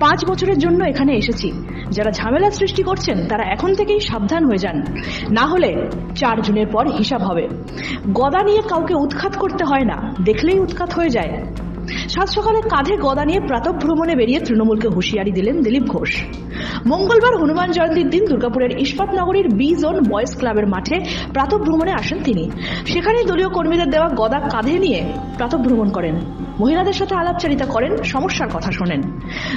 পাঁচ বছরের জন্য এখানে এসেছি। যারা ঝামেলা সৃষ্টি করছেন, তারা এখন থেকেই সাবধান হয়ে যান। না হলে চার জুনের পর হিসাব হবে। গদা নিয়ে কাউকে উৎখাত করতে হয় না। দেখলেই উৎখাত হয়ে যায়। সাত সকালে কাঁধে গদা নিয়ে প্রাতভ্রমণে বেরিয়ে তৃণমূলকে হুঁশিয়ারি দিলেন দিলীপ ঘোষ। মঙ্গলবার হনুমান জয়ন্তীর দিন দুর্গাপুরের ইস্পাত নগরীর বি জোন বয়েজ ক্লাবের মাঠে প্রাতভ্রমণে আসেন তিনি। সেখানেই দলীয় কর্মীদের দেওয়া গদা কাঁধে নিয়ে প্রাতভ্রমণ করেন। মহিলাদের সাথে আলাপচারিতা করেন, সমস্যার কথা শোনেন।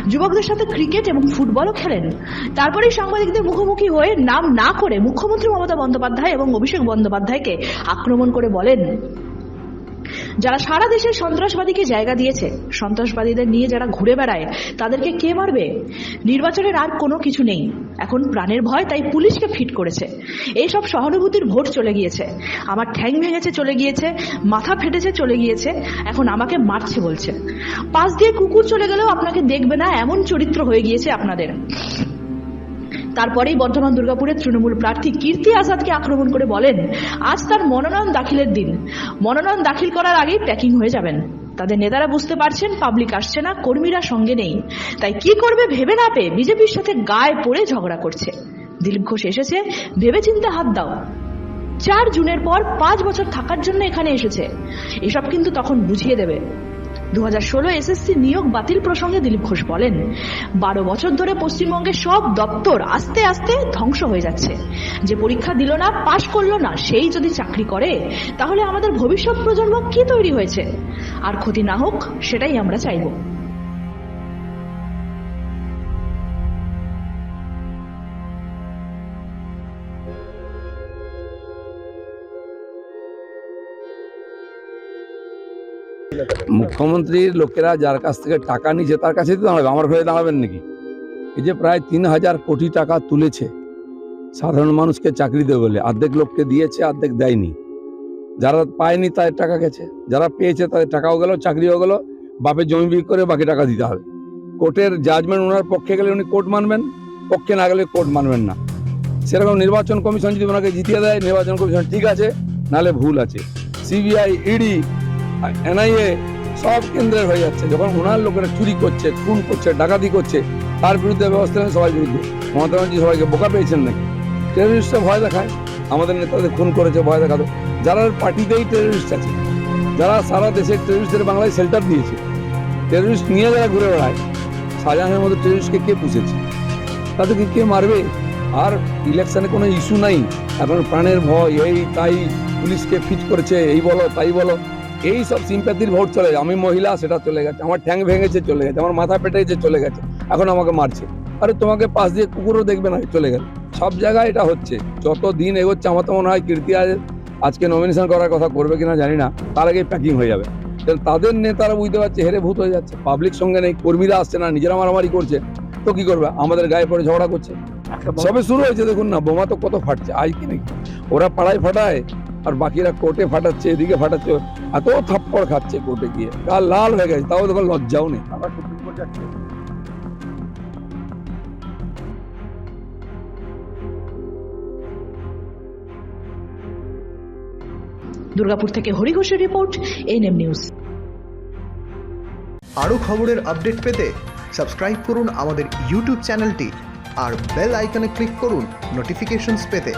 যুবকদের সাথে ক্রিকেট এবং ফুটবলও খেলেন। তারপরেই সাংবাদিকদের মুখোমুখি হয়ে নাম না করে মুখ্যমন্ত্রী মমতা বন্দ্যোপাধ্যায় এবং অভিষেক বন্দ্যোপাধ্যায়কে আক্রমণ করে বলেন যারা সারা দেশে সন্ত্রাসবাদীকে জায়গা দিয়েছে, সন্ত্রাসবাদীদের নিয়ে যারা ঘুরে বেড়ায়, তাদেরকে কে মারবে? নির্বাচনের আর কোনো কিছু নেই। এখন প্রাণের ভয়, তাই পুলিশকে ফিট করেছে। এইসব সহানুভূতির ভোট চলে গিয়েছে। আমার ঠ্যাং ভেঙেছে, চলে গিয়েছে। মাথা ফেটেছে, চলে গিয়েছে। এখন আমাকে মারছে বলছে। পাশ দিয়ে কুকুর চলে গেলেও আপনাকে দেখবে না, এমন চরিত্র হয়ে গিয়েছে আপনাদের। তারপরেই বর্ধমান দুর্গাপুরের তৃণমূল প্রার্থী কীর্তি আজাদকে আক্রমণ করে বলেন, আজ তার মনোনয়ন দাখিলের দিন। মনোনয়ন দাখিল করার আগেই প্যাকিং হয়ে যাবেন। তাদের নেতারা বুঝতে পারছেন পাবলিক আসছে না, কর্মীরা সঙ্গে নেই। তাই কি করবে ভেবে না পেয়ে বিজেপির সাথে গায়ে পড়ে ঝগড়া করছে। দিলীপ ঘোষ এসেছে ভেবে চিন্তে হাত দাও। চার জুনের পর পাঁচ বছর থাকার জন্য এখানে এসেছে। এসব কিন্তু তখন বুঝিয়ে দেবে। দু হাজার ষোলো এসএসসি নিয়োগ বাতিল প্রসঙ্গে দিলীপ ঘোষ বলেন, বারো বছর ধরে পশ্চিমবঙ্গের সব দপ্তর আস্তে আস্তে ধ্বংস হয়ে যাচ্ছে। যে পরীক্ষা দিল না, পাশ করল না, সেই যদি চাকরি করে, তাহলে আমাদের ভবিষ্যৎ প্রজন্ম কি তৈরি হয়েছে? আর ক্ষতি না হোক, সেটাই আমরা চাইব। মুখ্যমন্ত্রীর লোকেরা যার কাছ থেকে টাকা নিয়েছে, তার কাছে তো দাঁড়াবে, আমার হয়ে দাঁড়াবেন নাকি? এই যে প্রায় তিন হাজার কোটি টাকা তুলেছে, সাধারণ মানুষকে চাকরি দেবে বলে, অর্ধেক লোককে দিয়েছে, অর্ধেক দেয়নি। যারা পায়নি তাদের টাকা গেছে, যারা পেয়েছে তাদের টাকাও গেল, চাকরিও গেল, বাপের জমি বিক্রি করে বাকি টাকা দিতে হবে। কোর্টের জাজমেন্ট ওনার পক্ষে গেলে উনি কোর্ট মানবেন, পক্ষে না গেলে কোর্ট মানবেন না। সেরকম নির্বাচন কমিশন যদি ওনাকে জিতিয়ে দেয়, নির্বাচন কমিশন ঠিক আছে, নাহলে ভুল আছে। সিবিআই, ইডি এনআইএ সব কেন্দ্রের হয়ে যাচ্ছে। যখন ওনার লোকেরা চুরি করছে, খুন করছে, ডাকাতি করছে, তার বিরুদ্ধে ব্যবস্থা নেন সবাই বিরুদ্ধে। মমতা ব্যানার্জি সবাইকে বোকা পেয়েছেন নাকি? টেররিস্টরা ভয় দেখায়। আমাদের নেতাদের খুন করেছে, ভয় দেখাতো। যারা পার্টিতেই টেররিস্ট আছে, যারা সারা দেশে টেররিস্টদের বাংলায় শেল্টার দিয়েছে টেররিস্ট নিয়ে যারা ঘুরে বেড়ায়, শাহজাহানের মতো টেররিস্টকে কে পুষেছে? তাদেরকে কে মারবে? আর ইলেকশনে কোনো ইস্যু নাই। এখন প্রাণের ভয়, এই তাই পুলিশকে ফিট করেছে, এই বলো, তাই বলো। এই সব সিম্প্যাথির ভোট চলে যায় আমি মহিলা সেটা চলে গেছে। আমার ঠ্যাং ভেঙেছে চলে গেছে। আমার মাথা পেটেছে চলে গেছে। এখন আমাকে মারছে। আরে তোমাকে পাশ দিয়ে কুকুরও দেখবে না চলে গেল। সব জায়গায় এটা হচ্ছে। যত দিন এগোচ্ছে আমার তো মনে হয় কীর্তি আজ আজকে নমিনেশন করার কথা করবে কিনা জানি না। তার আগে প্যাকিং হয়ে যাবে। তাদের নেতারা বুঝতে পারছে হেরে ভূত হয়ে যাচ্ছে। পাবলিক সঙ্গে নেই কর্মীরা আসছে না নিজেরা মারামারি করছে। তো কি করবে? আমাদের গায়ে পড়ে ঝগড়া করছে। সবে শুরু হয়েছে দেখুন না বোমা তো কত ফাটছে আজ কি নাকি? ওরা পাড়ায় ফাটায় বাকিরা কোর্টে ফাটাচ্ছে এদিকে ফাটাচ্ছে এত থাপ্পড় খাচ্ছে কোর্টে গিয়ে। গাল লাল হয়ে গেছে তাও দেখো লজ্জাও নেই। আবার সুপ্রিম কোর্ট যাচ্ছে। দুর্গাপুর থেকে হরি ঘোষের রিপোর্ট এনএম নিউজ আরও খবরের আপডেট পেতে সাবস্ক্রাইব করুন আমাদের ইউটিউব চ্যানেলটি আর বেল আইকনে ক্লিক করুন নোটিফিকেশনস পেতে।